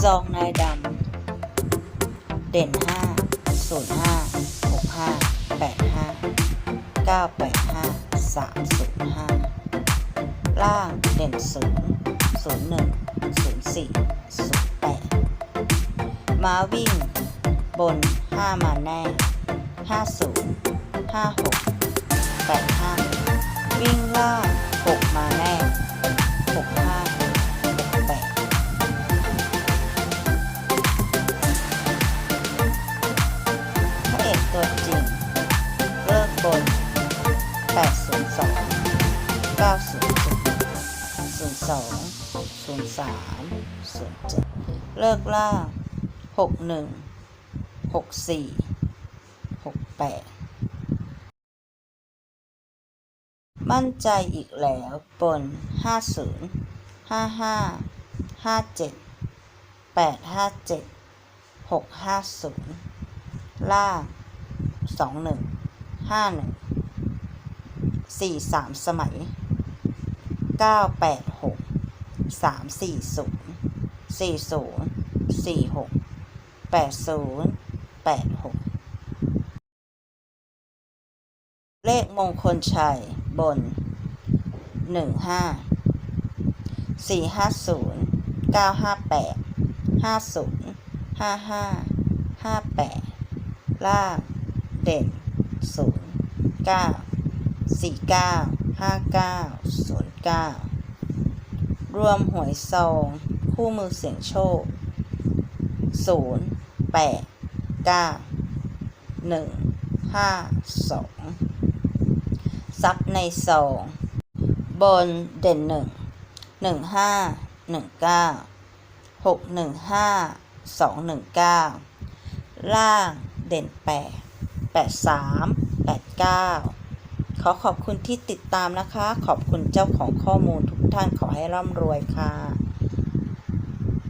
ซองนายดำ เด่นห้าศูนย์ห้าหกห้าแปดห้าเก้าแปดห้าสามศูนย์ห้าล่างเด่นศูนย์ศูนย์หนึ่งศูนย์สี่ศูนย์แปดม้าวิ่ง บนห้ามาแน่ห้าศูนย์ห้าหกแปดห้าวิ่งล่างหกมาแน่ 802 900 02 03 07เลิกล่า61 64 68มั่นใจอีกแล้วบน50 55 57 857 650ล่าสองหนึ่งห้าหนึ่งสี่สามสมัย เก้าแปดหกสามสี่ศูนย์สี่ศูนย์สี่หกแปดศูนย์แปดหกเลขมงคลชัยบนหนึ่งห้าสี่ห้าศูนย์เก้าห้าแปดห้าศูนย์ห้าห้าห้าแปดล่างเด่นศูนย์เก้า สี่เก้าห้าเก้าศูนย์เก้ารวมหวยซอง คู่มือเสียงโชคศูนย์แปดเก้าหนึ่งห้าสองซับในซองบนเด่นหนึ่งหนึ่งห้าหนึ่งเก้าหกหนึ่งห้าสองหนึ่งเก้าล่างเด่นแปดแปดสามแปดเก้า ขอขอบคุณที่ติดตามนะคะ ขอบคุณเจ้าของข้อมูลทุกท่านขอให้ร่ำรวยค่ะ